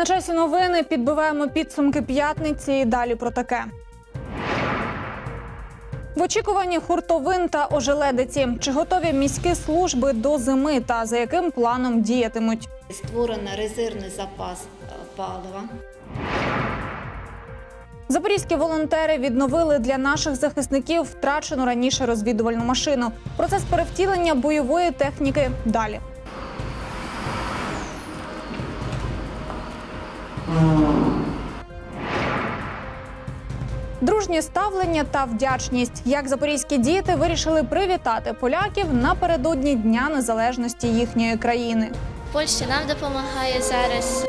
На часі новини підбиваємо підсумки п'ятниці і далі про таке. В очікуванні хуртовин та ожеледиці. Чи готові міські служби до зими та за яким планом діятимуть? Створено резервний запас е, палива. Запорізькі волонтери відновили для наших захисників втрачену раніше розвідувальну машину. Процес перевтілення бойової техніки далі. Дружнє ставлення та вдячність. Як запорізькі діти вирішили привітати поляків напередодні Дня Незалежності їхньої країни. Польща нам допомагає зараз.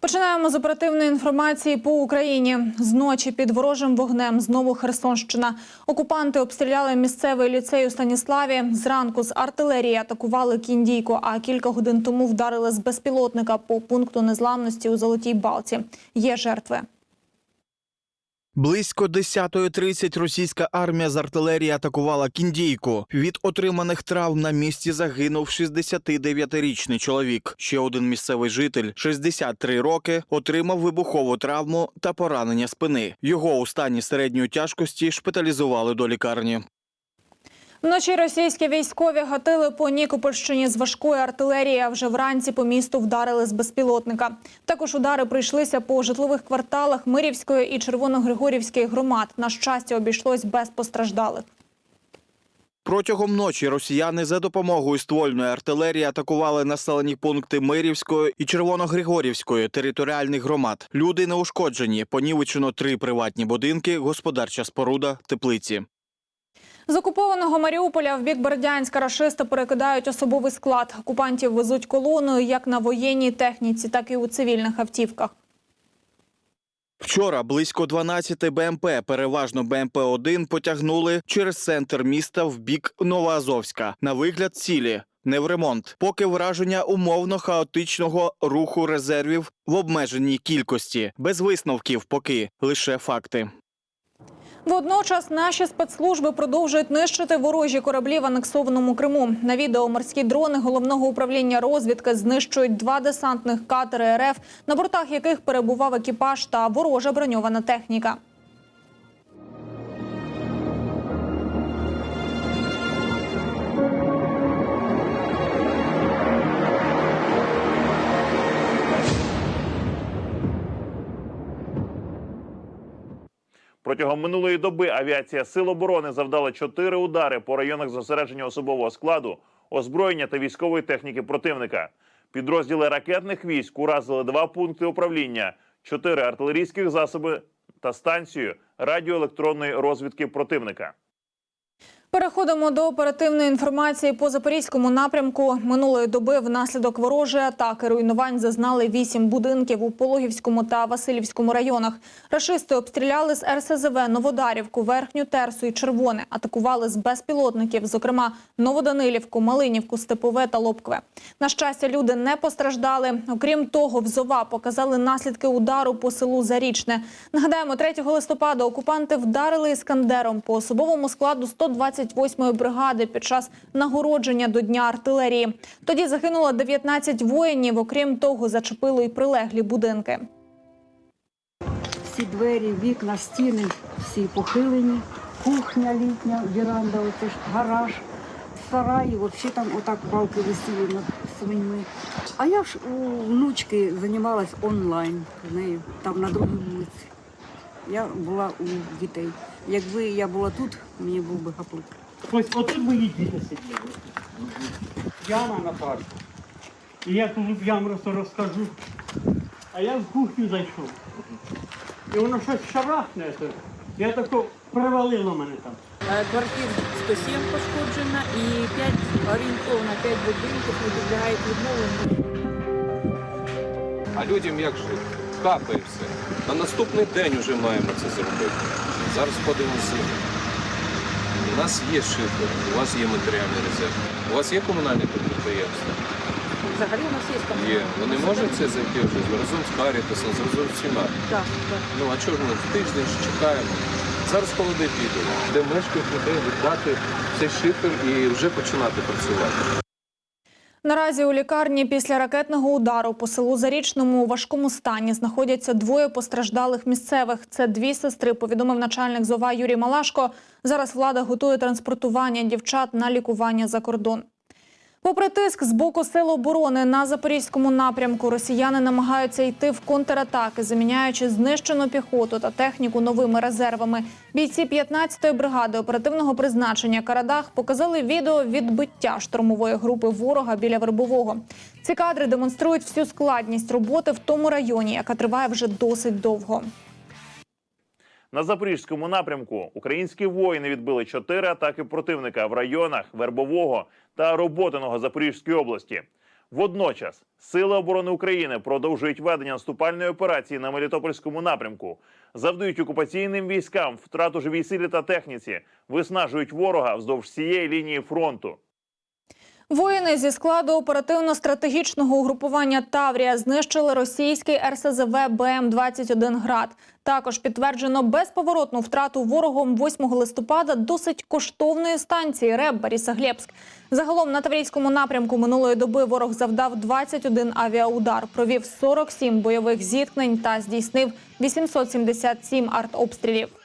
Починаємо з оперативної інформації по Україні. Зночі під ворожим вогнем знову Херсонщина. Окупанти обстріляли місцевий ліцей у Станіславі. Зранку з артилерії атакували кіндійку, а кілька годин тому вдарили з безпілотника по пункту незламності у Золотій Балці. Є жертви. Близько 10.30 російська армія з артилерії атакувала Кіндійку. Від отриманих травм на місці загинув 69-річний чоловік. Ще один місцевий житель, 63 роки, отримав вибухову травму та поранення спини. Його у стані середньої тяжкості шпиталізували до лікарні. Вночі російські військові гатили по Нікопольщині з важкої артилерії. А вже вранці по місту вдарили з безпілотника. Також удари прийшлися по житлових кварталах Мирівської і Червоногригорівської громад. На щастя, обійшлось без постраждалих. Протягом ночі росіяни за допомогою ствольної артилерії атакували населені пункти Мирівської і Червоногригорівської територіальних громад. Люди не ушкоджені. Понівечено три приватні будинки, господарча споруда, теплиці. З окупованого Маріуполя в бік Бердянська рашисти перекидають особовий склад. Окупантів везуть колоною як на воєнній техніці, так і у цивільних автівках. Вчора близько 12 БМП, переважно БМП-1, потягнули через центр міста в бік Новоазовська. На вигляд цілі. Не в ремонт, поки враження умовно хаотичного руху резервів в обмеженій кількості, без висновків, поки лише факти. Водночас наші спецслужби продовжують нищити ворожі кораблі в анексованому Криму. На відео морські дрони головного управління розвідки знищують два десантних катери РФ, на бортах яких перебував екіпаж та ворожа броньована техніка. Протягом минулої доби авіація Сил оборони завдала чотири удари по районах зосередження особового складу, озброєння та військової техніки противника. Підрозділи ракетних військ уразили два пункти управління, чотири артилерійських засоби та станцію радіоелектронної розвідки противника. Переходимо до оперативної інформації по запорізькому напрямку. Минулої доби внаслідок ворожої атаки руйнувань зазнали вісім будинків у Пологівському та Васильівському районах. Рашисти обстріляли з РСЗВ Новодарівку, Верхню Терсу і Червоне. Атакували з безпілотників, зокрема Новоданилівку, Малинівку, Степове та Лобкве. На щастя, люди не постраждали. Окрім того, в Зова показали наслідки удару по селу Зарічне. Нагадаємо, 3 листопада окупанти вдарили іскандером по особовому складу 128-ї бригади під час нагородження до Дня артилерії. Тоді загинуло 19 воїнів. Окрім того, зачепило і прилеглі будинки. Всі двері, вікна, стіни, всі похилені. Кухня літня, веранда, оце ж гараж, сараї, взагалі там отак балки висіли над свиньми. А я ж у внучки займалась онлайн з нею, там на другій вулиці. Я була у дітей. Якби я була тут, мені був би гаплик. Ось отут мої діти сиділи. Яма на парку. І я тут я просто розкажу. А я в кухню зайшов. І воно щось шарахне. Я тако привалило мене там. Е, Квартир 107 пошкоджена і 5 орієнтовно 5 будинків не підлягають. А людям як жити? Капає все. На наступний день вже маємо це зробити. Зараз подивимося. У нас є шифер, у вас є матеріальний резерв. У вас є комунальне підприємство? Взагалі у нас є там. Є. Вони можуть це зайти вже разом з Карітасом, разом з всіма. Так, так. Ну а чого ж ми в тиждень ж чекаємо? Зараз холоди підуть, де мешкають людей віддати цей шифер і вже починати працювати. Наразі у лікарні після ракетного удару по селу Зарічному у важкому стані знаходяться двоє постраждалих місцевих. Це дві сестри, повідомив начальник ЗОВА Юрій Малашко. Зараз влада готує транспортування дівчат на лікування за кордон. Попри тиск з боку сил оборони на запорізькому напрямку, росіяни намагаються йти в контратаки, заміняючи знищену піхоту та техніку новими резервами. Бійці 15-ї бригади оперативного призначення Карадах показали відео відбиття штурмової групи ворога біля Вербового. Ці кадри демонструють всю складність роботи в тому районі, яка триває вже досить довго. На запорізькому напрямку українські воїни відбили чотири атаки противника в районах Вербового та Роботиного Запорізької області. Водночас сили оборони України продовжують ведення наступальної операції на Мелітопольському напрямку, завдають окупаційним військам втрату живій силі та техніці, виснажують ворога вздовж всієї лінії фронту. Воїни зі складу оперативно-стратегічного угрупування Таврія знищили російський РСЗВ БМ-21 «Град». Також підтверджено безповоротну втрату ворогом 8 листопада досить коштовної станції РЕБ Борисоглебськ. Загалом на Таврійському напрямку минулої доби ворог завдав 21 авіаудар, провів 47 бойових зіткнень та здійснив 877 артобстрілів.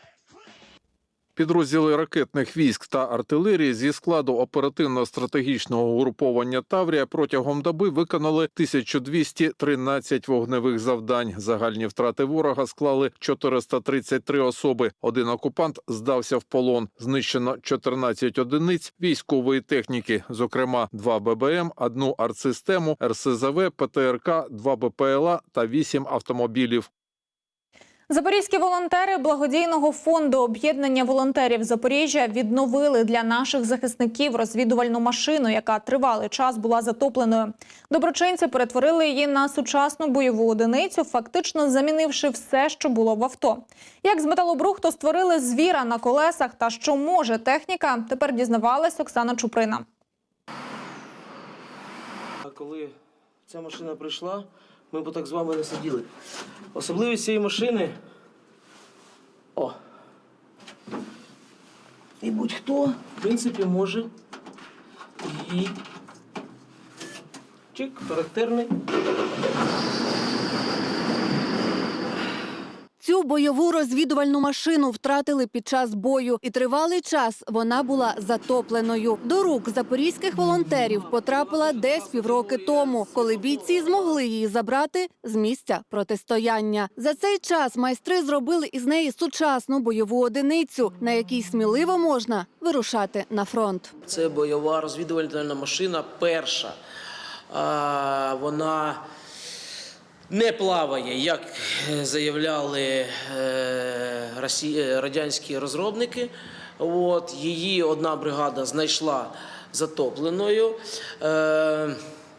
Підрозділи ракетних військ та артилерії зі складу оперативно-стратегічного угруповання Таврія протягом доби виконали 1213 вогневих завдань. Загальні втрати ворога склали 433 особи. Один окупант здався в полон. Знищено 14 одиниць військової техніки, зокрема 2 ББМ, одну артсистему, РСЗВ, ПТРК, 2 БПЛА та 8 автомобілів. Запорізькі волонтери благодійного фонду об'єднання волонтерів Запоріжжя відновили для наших захисників розвідувальну машину, яка тривалий час була затопленою. Доброчинці перетворили її на сучасну бойову одиницю, фактично замінивши все, що було в авто. Як з металобрухту створили звіра на колесах та що може техніка, тепер дізнавалась Оксана Чуприна. Коли ця машина прийшла, ми б так з вами не сиділи. Особливість цієї машини. О. І будь-хто, в принципі, може її. Чик, характерний. Цю бойову розвідувальну машину втратили під час бою, і тривалий час вона була затопленою. До рук запорізьких волонтерів потрапила десь півроки тому, коли бійці змогли її забрати з місця протистояння. За цей час майстри зробили із неї сучасну бойову одиницю, на якій сміливо можна вирушати на фронт. Це бойова розвідувальна машина перша. Вона не плаває, як е, заявляли е, е, радянські розробники. От, її одна бригада знайшла затопленою.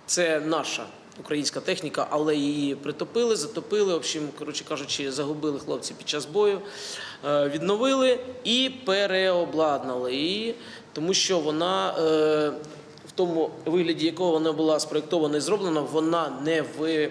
Це наша українська техніка, але її притопили, затопили. В общем, коротше кажучи, загубили хлопці під час бою, відновили і переобладнали її, тому що вона. В тому вигляді, якого вона була спроєктована і зроблена, вона не ви...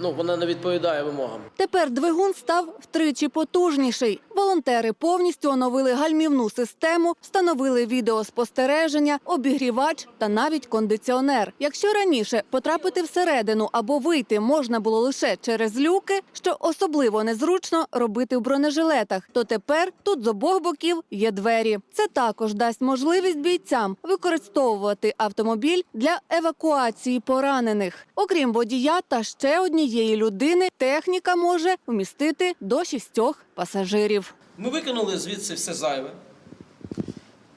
ну, вона не відповідає вимогам. Тепер двигун став втричі потужніший. Волонтери повністю оновили гальмівну систему, встановили відеоспостереження, обігрівач та навіть кондиціонер. Якщо раніше потрапити всередину або вийти можна було лише через люки, що особливо незручно робити в бронежилетах, то тепер тут з обох боків є двері. Це також дасть можливість бійцям використовувати автомобіль для евакуації поранених. Окрім водія та ще однієї людини, техніка може вмістити до шістьох пасажирів. Ми викинули звідси все зайве.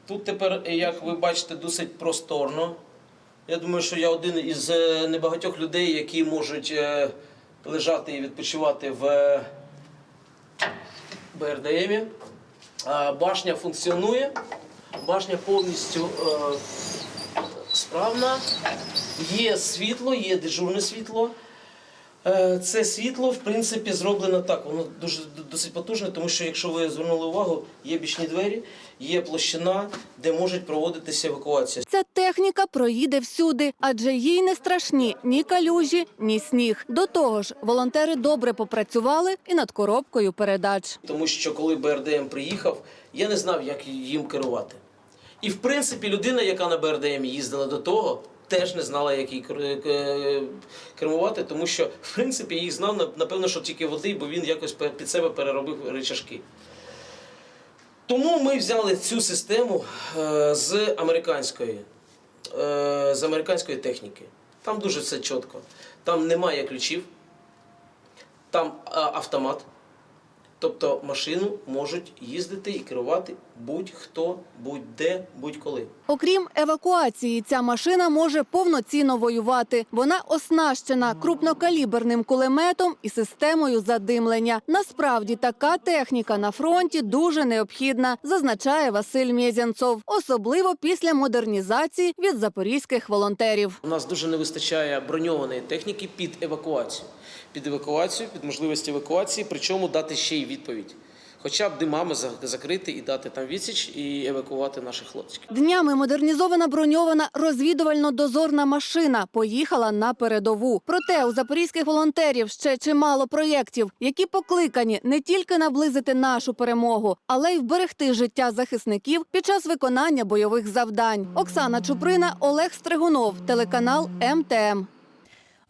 Тут тепер, як ви бачите, досить просторно. Я думаю, що я один із е, небагатьох людей, які можуть е, лежати і відпочивати в е, БРДМі. Башня функціонує, башня повністю е, справна. Є світло, є дежурне світло. Е, Це світло, в принципі, зроблено так. Воно дуже досить потужне, тому що, якщо ви звернули увагу, є бічні двері, є площина, де можуть проводитися евакуація. Ця техніка проїде всюди, адже їй не страшні ні калюжі, ні сніг. До того ж, волонтери добре попрацювали і над коробкою передач. Тому що коли БРДМ приїхав, я не знав, як їм керувати. І в принципі людина, яка на БРДМ їздила до того, теж не знала, як її е, кермувати, тому що в принципі їх знав напевно, що тільки води, бо він якось під себе переробив речашки. Тому ми взяли цю систему е, з американської, е, з американської техніки. Там дуже все чітко. Там немає ключів, там автомат. Тобто машину можуть їздити і керувати будь-хто, будь-де, будь-коли. Окрім евакуації, ця машина може повноцінно воювати. Вона оснащена крупнокаліберним кулеметом і системою задимлення. Насправді така техніка на фронті дуже необхідна, зазначає Василь Мєзянцов, особливо після модернізації від запорізьких волонтерів. У нас дуже не вистачає броньованої техніки під евакуацію. Під евакуацію, під можливість евакуації, причому дати ще й відповідь. Хоча б димами за- закрити і дати там відсіч і евакувати наших хлопців. Днями модернізована броньована розвідувально-дозорна машина поїхала на передову. Проте у запорізьких волонтерів ще чимало проєктів, які покликані не тільки наблизити нашу перемогу, але й вберегти життя захисників під час виконання бойових завдань. Оксана Чуприна, Олег Стригунов, телеканал МТМ.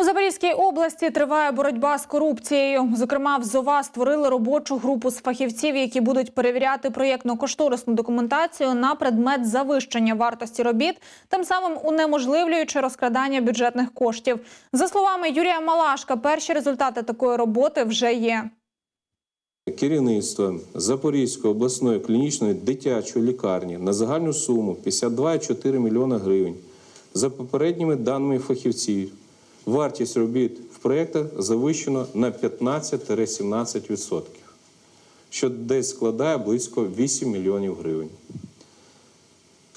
У Запорізькій області триває боротьба з корупцією. Зокрема, в ЗОВА створили робочу групу з фахівців, які будуть перевіряти проєктно-кошторисну документацію на предмет завищення вартості робіт, тим самим унеможливлюючи розкрадання бюджетних коштів. За словами Юрія Малашка, перші результати такої роботи вже є. Керівництво Запорізької обласної клінічної дитячої лікарні на загальну суму 52,4 мільйона гривень. За попередніми даними фахівців, вартість робіт в проєктах завищено на 15-17%, що десь складає близько 8 мільйонів гривень.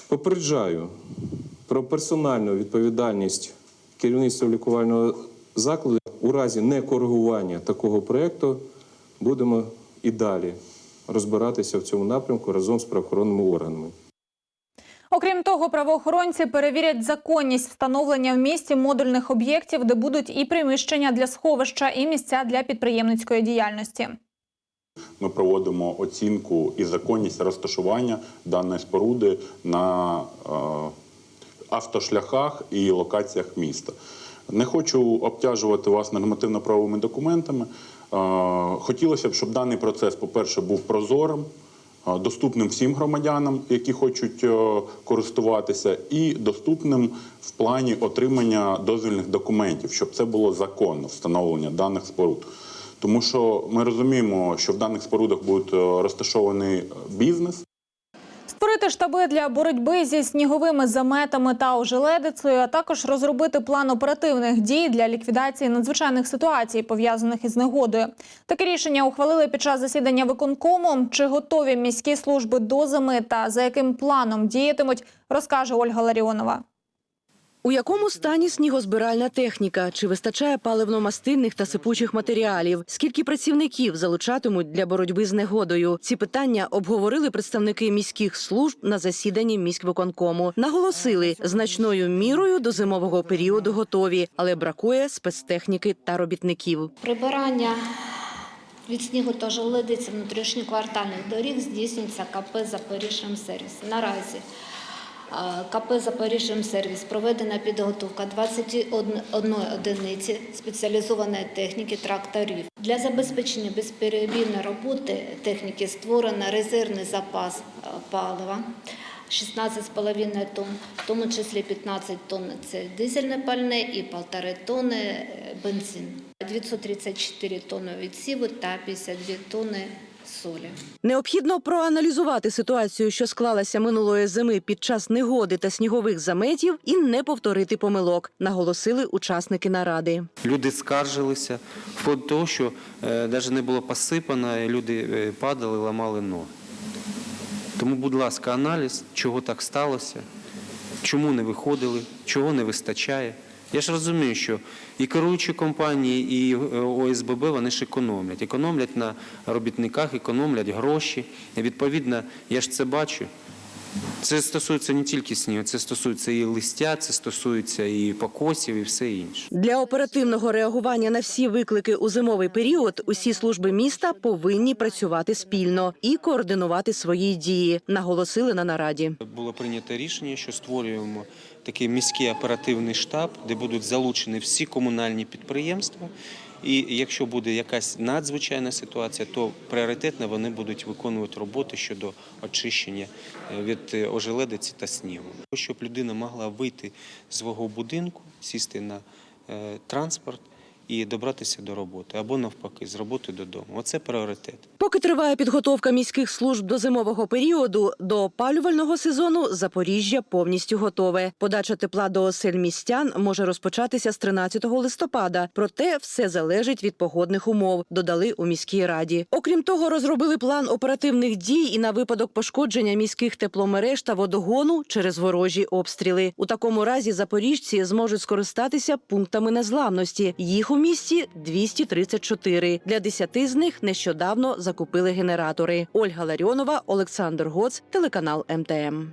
Попереджаю про персональну відповідальність керівництва лікувального закладу у разі некоригування такого проєкту будемо і далі розбиратися в цьому напрямку разом з правоохоронними органами. Окрім того, правоохоронці перевірять законність встановлення в місті модульних об'єктів, де будуть і приміщення для сховища, і місця для підприємницької діяльності. Ми проводимо оцінку і законність розташування даної споруди на е, автошляхах і локаціях міста. Не хочу обтяжувати вас нормативно-правовими документами. Е, Хотілося б, щоб даний процес, по-перше, був прозорим, доступним всім громадянам, які хочуть е, користуватися, і доступним в плані отримання дозвільних документів, щоб це було законно встановлення даних споруд. Тому що ми розуміємо, що в даних спорудах буде розташований бізнес. Створити штаби для боротьби зі сніговими заметами та ожеледицею, а також розробити план оперативних дій для ліквідації надзвичайних ситуацій, пов'язаних із негодою. Таке рішення ухвалили під час засідання виконкому. Чи готові міські служби до зими та за яким планом діятимуть, розкаже Ольга Ларіонова. У якому стані снігозбиральна техніка? Чи вистачає паливно-мастильних та сипучих матеріалів? Скільки працівників залучатимуть для боротьби з негодою? Ці питання обговорили представники міських служб на засіданні міськвиконкому. Наголосили, значною мірою до зимового періоду готові, але бракує спецтехніки та робітників. Прибирання від снігу та жоледиці внутрішньоквартальних доріг здійснюється КП «Запоріжжямсервіс». Наразі е, КП «Запоріжжямсервіс» проведена підготовка 21 одиниці спеціалізованої техніки тракторів. Для забезпечення безперебійної роботи техніки створено резервний запас палива. 16,5 тонн, в тому числі 15 тонн – це дизельне пальне і 1,5 тонни бензин. 234 тонни відсіву та 52 тонни солі. Необхідно проаналізувати ситуацію, що склалася минулої зими під час негоди та снігових заметів, і не повторити помилок, наголосили учасники наради. Люди скаржилися, вплоть до того, що е, навіть не було посипано, і люди е, падали, ламали ноги. Тому, будь ласка, аналіз, чого так сталося, чому не виходили, чого не вистачає. Я ж розумію, що і керуючі компанії, і е, ОСББ вони ж економлять. Економлять на робітниках, економлять гроші. І відповідно, я ж це бачу. Це стосується не тільки снігу, це стосується і листя, це стосується і покосів, і все інше. Для оперативного реагування на всі виклики у зимовий період усі служби міста повинні працювати спільно і координувати свої дії, наголосили на нараді. Було прийнято рішення, що створюємо такий міський оперативний штаб, де будуть залучені всі комунальні підприємства. І якщо буде якась надзвичайна ситуація, то пріоритетно вони будуть виконувати роботи щодо очищення е, від е, ожеледиці та снігу. Щоб людина могла вийти з свого будинку, сісти на е, транспорт і добратися до роботи, або навпаки, з роботи додому. Оце пріоритет. Поки триває підготовка міських служб до зимового періоду, до опалювального сезону Запоріжжя повністю готове. Подача тепла до осель містян може розпочатися з 13 листопада. Проте все залежить від погодних умов. Додали у міській раді. Окрім того, розробили план оперативних дій і на випадок пошкодження міських тепломереж та водогону через ворожі обстріли. У такому разі запоріжці зможуть скористатися пунктами незламності. Їх у місті 234. Для 10 з них нещодавно закупили генератори. Ольга Ларіонова, Олександр Гоц, телеканал МТМ.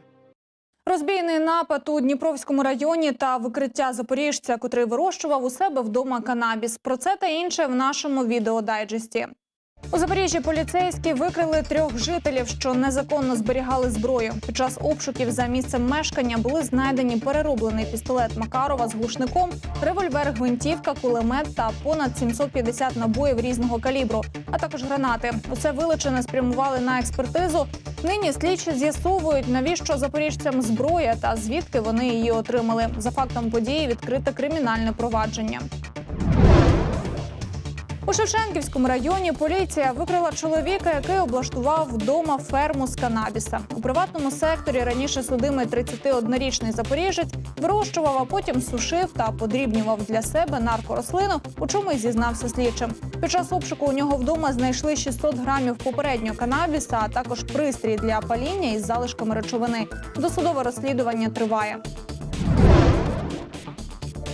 Розбійний напад у Дніпровському районі та викриття запоріжця, котрий вирощував у себе вдома канабіс. Про це та інше в нашому відеодайджесті. У Запоріжжі поліцейські викрили трьох жителів, що незаконно зберігали зброю. Під час обшуків за місцем мешкання були знайдені перероблений пістолет Макарова з глушником, револьвер, гвинтівка, кулемет та понад 750 набоїв різного калібру, а також гранати. Усе вилучене спрямували на експертизу. Нині слідчі з'ясовують, навіщо запоріжцям зброя та звідки вони її отримали. За фактом події відкрите кримінальне провадження. У Шевченківському районі поліція викрила чоловіка, який облаштував вдома ферму з канабіса. У приватному секторі раніше судимий 31-річний запоріжець вирощував, а потім сушив та подрібнював для себе наркорослину, у чому й зізнався слідчим. Під час обшуку у нього вдома знайшли 600 грамів попереднього канабіса, а також пристрій для паління із залишками речовини. Досудове розслідування триває.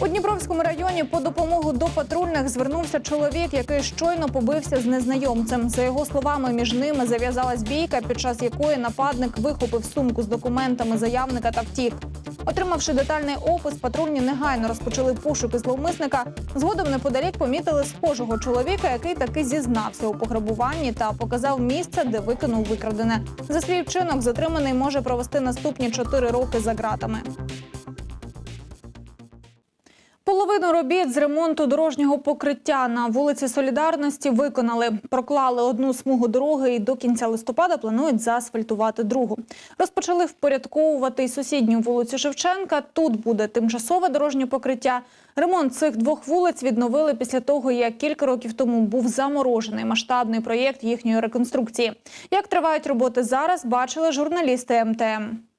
У Дніпровському районі по допомогу до патрульних звернувся чоловік, який щойно побився з незнайомцем. За його словами, між ними зав'язалась бійка, під час якої нападник вихопив сумку з документами заявника та втік. Отримавши детальний опис, патрульні негайно розпочали пошуки зловмисника. Згодом неподалік помітили схожого чоловіка, який таки зізнався у пограбуванні та показав місце, де викинув викрадене. За свій вчинок затриманий може провести наступні чотири роки за ґратами. Половину робіт з ремонту дорожнього покриття на вулиці Солідарності виконали. Проклали одну смугу дороги і до кінця листопада планують заасфальтувати другу. Розпочали впорядковувати й сусідню вулицю Шевченка. Тут буде тимчасове дорожнє покриття. Ремонт цих двох вулиць відновили після того, як кілька років тому був заморожений масштабний проєкт їхньої реконструкції. Як тривають роботи зараз, бачили журналісти МТМ.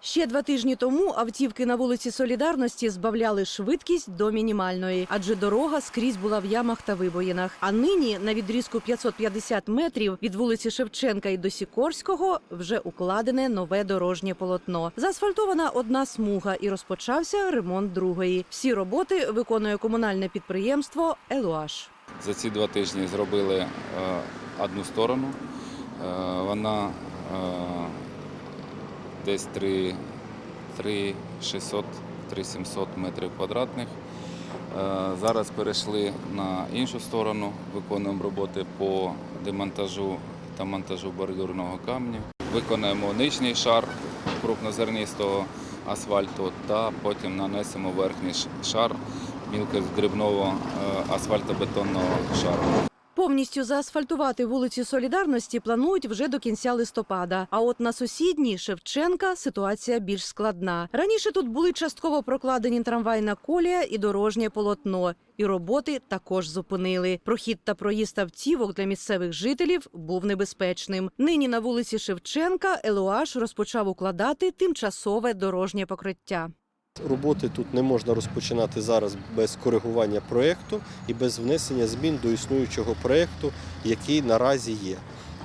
Ще два тижні тому автівки на вулиці Солідарності збавляли швидкість до мінімальної, адже дорога скрізь була в ямах та вибоїнах. А нині на відрізку 550 метрів від вулиці Шевченка і до Сікорського вже укладене нове дорожнє полотно. Заасфальтована одна смуга і розпочався ремонт другої. Всі роботи виконує комунальне підприємство Елуаш. За ці два тижні зробили е, одну сторону. Е, вона е, десь 3, 3 600, 3 700 метрів квадратних. Е, зараз перейшли на іншу сторону, виконуємо роботи по демонтажу та монтажу бордюрного камню. Виконаємо нижній шар крупнозернистого асфальту та потім нанесемо верхній шар мілкодрібного е, асфальтобетонного шару. Повністю заасфальтувати вулиці Солідарності планують вже до кінця листопада. А от на сусідній Шевченка ситуація більш складна. Раніше тут були частково прокладені трамвайна колія і дорожнє полотно. І роботи також зупинили. Прохід та проїзд автівок для місцевих жителів був небезпечним. Нині на вулиці Шевченка Елуаш розпочав укладати тимчасове дорожнє покриття. Роботи тут не можна розпочинати зараз без коригування проєкту і без внесення змін до існуючого проєкту, який наразі є.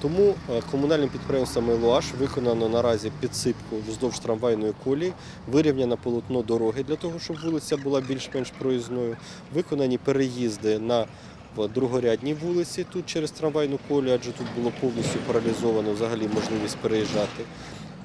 Тому е, комунальним підприємством «Елуаш» виконано наразі підсипку вздовж трамвайної колії, вирівняно полотно дороги для того, щоб вулиця була більш-менш проїзною, виконані переїзди на другорядній вулиці тут через трамвайну колію, адже тут було повністю паралізовано взагалі можливість переїжджати.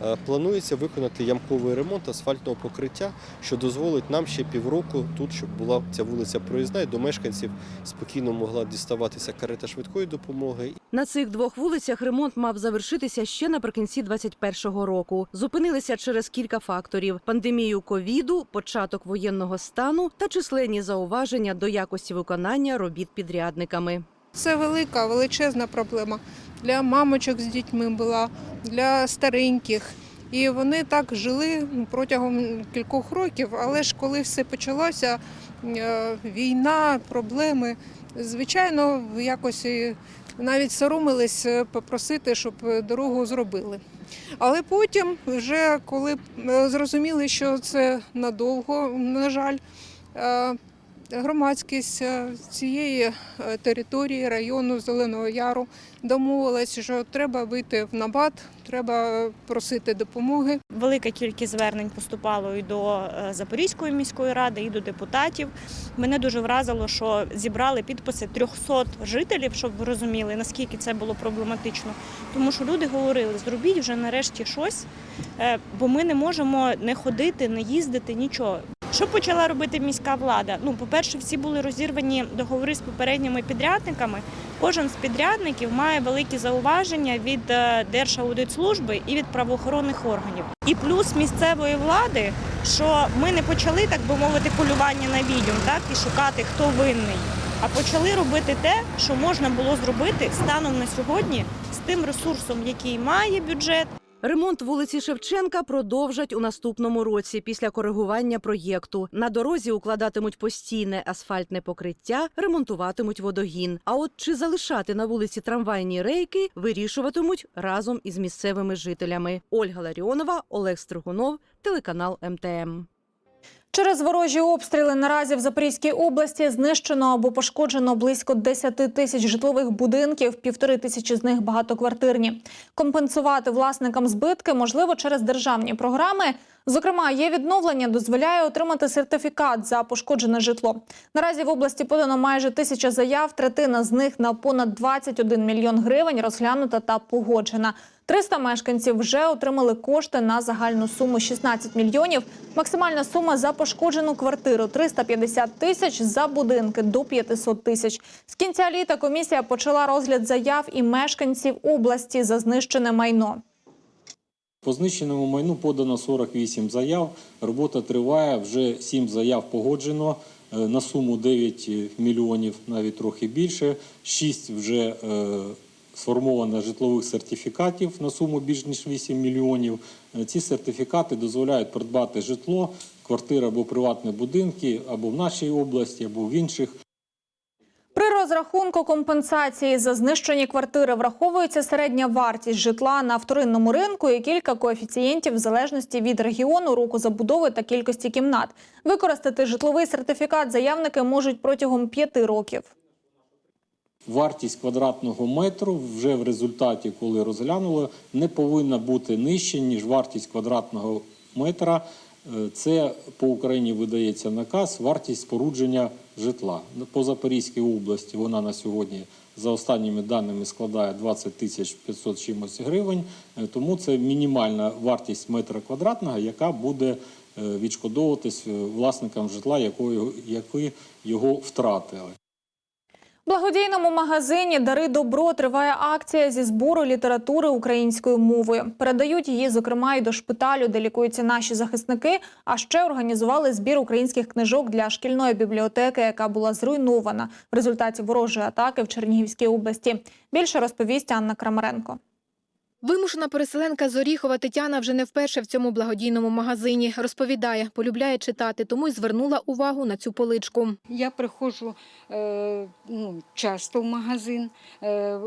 Е, планується виконати ямковий ремонт асфальтного покриття, що дозволить нам ще півроку тут, щоб була ця вулиця проїзна, і до мешканців спокійно могла діставатися карета швидкої допомоги. На цих двох вулицях ремонт мав завершитися ще наприкінці 2021 року. Зупинилися через кілька факторів: пандемію ковіду, початок воєнного стану та численні зауваження до якості виконання робіт підрядниками. Це велика, величезна проблема для мамочок з дітьми була, для стареньких. І вони так жили протягом кількох років, але ж коли все почалося, е, війна, проблеми, звичайно, якось навіть соромились е, попросити, щоб дорогу зробили. Але потім, вже коли е, зрозуміли, що це надовго, на жаль, громадськість е, цієї е, території району Зеленого Яру домовилась, що треба вийти в набат, треба просити допомоги. Велика кількість звернень поступало і до е, Запорізької міської ради, і до депутатів. Мене дуже вразило, що зібрали підписи 300 жителів, щоб ви розуміли, наскільки це було проблематично. Тому що люди говорили, зробіть вже нарешті щось, бо ми не можемо не ходити, не їздити, нічого. Що почала робити міська влада? Ну, по-перше, всі були розірвані договори з попередніми підрядниками. Кожен з підрядників має великі зауваження від е, Держаудитслужби і від правоохоронних органів. І плюс місцевої влади, що ми не почали, так би мовити, полювання на відьом, так і шукати, хто винний, а почали робити те, що можна було зробити станом на сьогодні з тим ресурсом, який має бюджет. Ремонт вулиці Шевченка продовжать у наступному році після коригування проєкту. На дорозі укладатимуть постійне асфальтне покриття, ремонтуватимуть водогін. А от чи залишати на вулиці трамвайні рейки, вирішуватимуть разом із місцевими жителями. Ольга Ларіонова, Олег Стригунов, телеканал МТМ. Через ворожі обстріли наразі в Запорізькій області знищено або пошкоджено близько 10 тисяч житлових будинків, півтори тисячі з них багатоквартирні. Компенсувати власникам збитки можливо через державні програми. Зокрема, є відновлення дозволяє отримати сертифікат за пошкоджене житло. Наразі в області подано майже тисяча заяв. Третина з них на понад 21 мільйон гривень розглянута та погоджена. 300 мешканців вже отримали кошти на загальну суму 16 мільйонів. Максимальна сума за пошкоджену квартиру 350 тисяч, за будинки до 500 тисяч. З кінця літа комісія почала розгляд заяв і мешканців області за знищене майно. По знищеному майну подано 48 заяв. Робота триває. Вже 7 заяв погоджено е, на суму 9 мільйонів, навіть трохи більше. 6 вже е, сформовано житлових сертифікатів на суму більш ніж 8 мільйонів. Е, Ці сертифікати дозволяють придбати житло, квартири або приватні будинки, або в нашій області, або в інших. При розрахунку компенсації за знищені квартири враховується середня вартість житла на вторинному ринку і кілька коефіцієнтів в залежності від регіону, року забудови та кількості кімнат. Використати житловий сертифікат заявники можуть протягом п'яти років. Вартість квадратного метру вже в результаті, коли розглянули, не повинна бути нижче, ніж вартість квадратного метра. Е, Це по Україні видається наказ, вартість спорудження житла. По Запорізькій області вона на сьогодні, за останніми даними, складає 20 тисяч 500 чимось гривень. Е, Тому це мінімальна вартість метра квадратного, яка буде е, відшкодовуватись е, власникам житла, якої- його втратили. Благодійному магазині Дари добро триває акція зі збору літератури українською мовою. Передають її, зокрема, і до шпиталю, де лікуються наші захисники. А ще організували збір українських книжок для шкільної бібліотеки, яка була зруйнована в результаті ворожої атаки в Чернігівській області. Більше розповість Анна Крамаренко. Вимушена переселенка з Оріхова Тетяна вже не вперше в цьому благодійному магазині. Розповідає, полюбляє читати, тому й звернула увагу на цю поличку. Я приходжу е, ну, часто в магазин, е,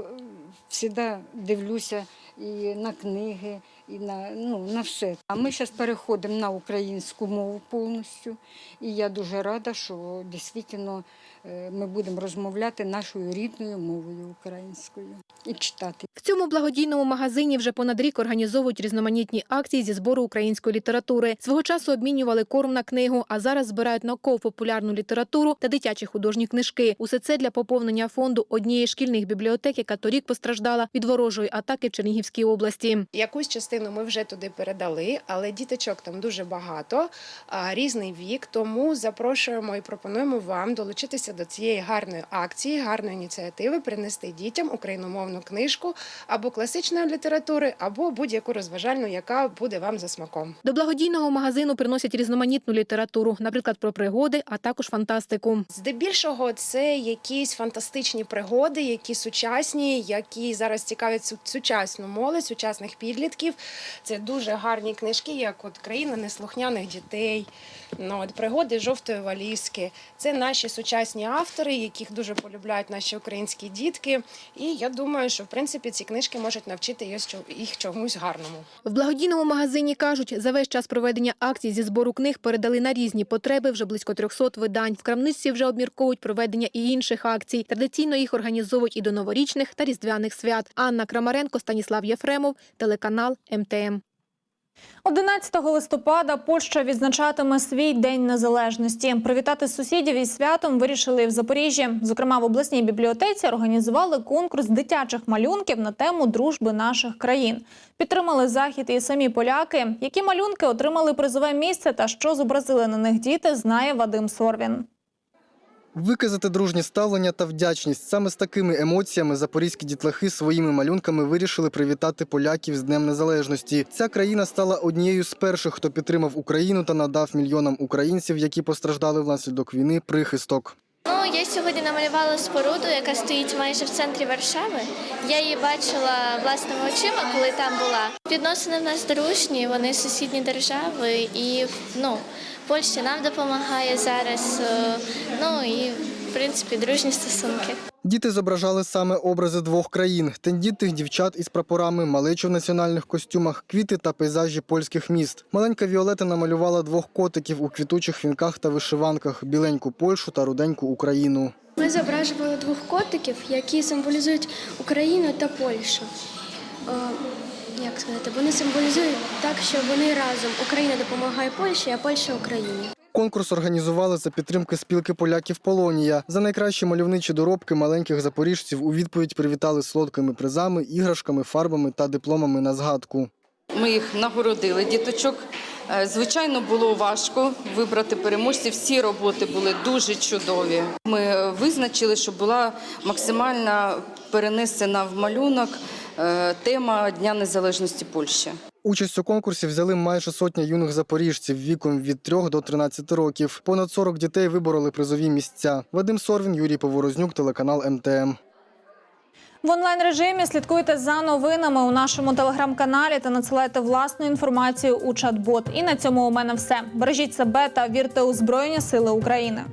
завжди дивлюся і на книги, і на, ну, на все. А ми зараз переходимо на українську мову повністю. І я дуже рада, що дійсно е, ми будемо розмовляти нашою рідною мовою українською. і читати. В цьому благодійному магазині вже понад рік організовують різноманітні акції зі збору української літератури. Свого часу обмінювали корм на книгу, а зараз збирають науково-популярну літературу та дитячі художні книжки. Усе це для поповнення фонду однієї шкільних бібліотек, яка торік постраждала від ворожої атаки в Чернігівській області. Якусь частину ми вже туди передали, але діточок там дуже багато, різний вік. Тому запрошуємо і пропонуємо вам долучитися до цієї гарної акції, гарної ініціативи, принести дітям україномовну книжку або класичної літератури, або будь-яку розважальну, яка буде вам за смаком. До благодійного магазину приносять різноманітну літературу, наприклад, про пригоди, а також фантастику. Здебільшого це якісь фантастичні пригоди, які сучасні, які зараз цікавлять сучасну молодь, сучасних підлітків. Це дуже гарні книжки, як от країна неслухняних дітей, ну от пригоди жовтої валізки. Це наші сучасні автори, яких дуже полюбляють наші українські дітки. І я думаю, що в принципі ці книжки можуть навчити їх чомусь гарному. В благодійному магазині кажуть, за весь час проведення акцій зі збору книг передали на різні потреби вже близько 300 видань. В крамниці вже обмірковують проведення і інших акцій. Традиційно їх організовують і до новорічних та різдвяних свят. Анна Крамаренко, Станіслав Єфремов, телеканал МТМ. 11 листопада Польща відзначатиме свій день незалежності. Привітати сусідів із святом вирішили в Запоріжжі. Зокрема, в обласній бібліотеці організували конкурс дитячих малюнків на тему дружби наших країн. Підтримали захід і самі поляки. Які малюнки отримали призове місце та що зобразили на них діти, знає Вадим Сорвін. Виказати дружнє ставлення та вдячність саме з такими емоціями запорізькі дітлахи своїми малюнками вирішили привітати поляків з Днем Незалежності. Ця країна стала однією з перших, хто підтримав Україну та надав мільйонам українців, які постраждали внаслідок війни, прихисток. Ну, я сьогодні намалювала споруду, яка стоїть майже в центрі Варшави. Я її бачила власними очима, коли там була. Відносини в нас дружні, вони сусідні держави, і ну, Польща нам допомагає зараз. е, Ну і в принципі дружні стосунки. Діти зображали саме образи двох країн: тендітних дівчат із прапорами, малечу в національних костюмах, квіти та пейзажі польських міст. Маленька Віолета намалювала двох котиків у квітучих вінках та вишиванках, біленьку Польщу та руденьку Україну. Ми зображували двох котиків, які символізують Україну та Польщу. Як сказати, вони символізують так, що вони разом. Україна допомагає Польщі, а Польща Україні. Конкурс організували за підтримки спілки поляків Полонія. За найкращі мальовничі доробки маленьких запоріжців у відповідь привітали солодкими призами, іграшками, фарбами та дипломами на згадку. Ми їх нагородили діточок. Е, Звичайно, було важко вибрати переможців. Всі роботи були дуже чудові. Ми е, визначили, щоб була максимально перенесена в малюнок тема Дня Незалежності Польщі. Участь у конкурсі взяли майже сотня юних запоріжців віком від 3 до 13 років. Понад 40 дітей вибороли призові місця. Вадим Сорвін, Юрій Поворознюк, телеканал МТМ. В онлайн режимі слідкуйте за новинами у нашому телеграм-каналі та надсилайте власну інформацію у чат-бот. І на цьому у мене все. Бережіть себе та вірте у Збройні Сили України.